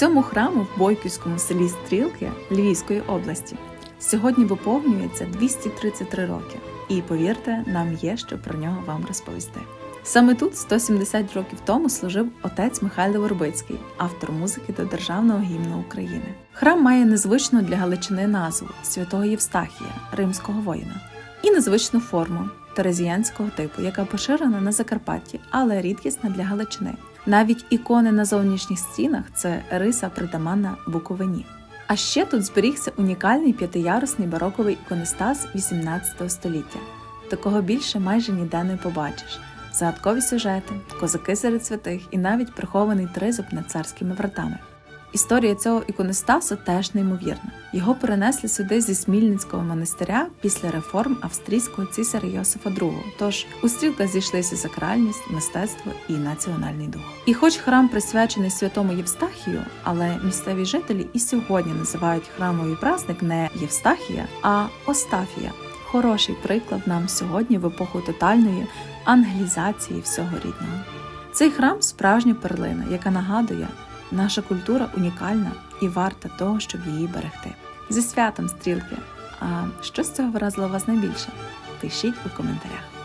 Цьому храму в Бойківському селі Стрілки Львівської області сьогодні виповнюється 233 роки. І повірте, нам є що про нього вам розповісти. Саме тут 170 років тому служив отець Михайло Вербицький, автор музики до державного гімну України. Храм має незвичну для Галичини назву святого Євстахія, римського воїна, і незвичну форму терезіянського типу, яка поширена на Закарпатті, але рідкісна для Галичини. Навіть ікони на зовнішніх стінах це риса притаманна Буковині. А ще тут зберігся унікальний п'ятиярусний бароковий іконостас 18 століття. Такого більше майже ніде не побачиш. Загадкові сюжети, козаки серед святих і навіть прихований тризуб над царськими вратами. Історія цього іконостасу теж неймовірна. Його перенесли сюди зі Смільницького монастиря після реформ австрійського цісаря Йосифа II. Тож у стрілках зійшлися сакральність, мистецтво і національний дух. І хоч храм присвячений святому Євстахію, але місцеві жителі і сьогодні називають храмовий праздник не Євстахія, а Остафія. Хороший приклад нам сьогодні в епоху тотальної англізації всього рідного. Цей храм справжня перлина, яка нагадує, наша культура унікальна і варта того, щоб її берегти. Зі святом стрілки! А що з цього вразило вас найбільше? Пишіть у коментарях.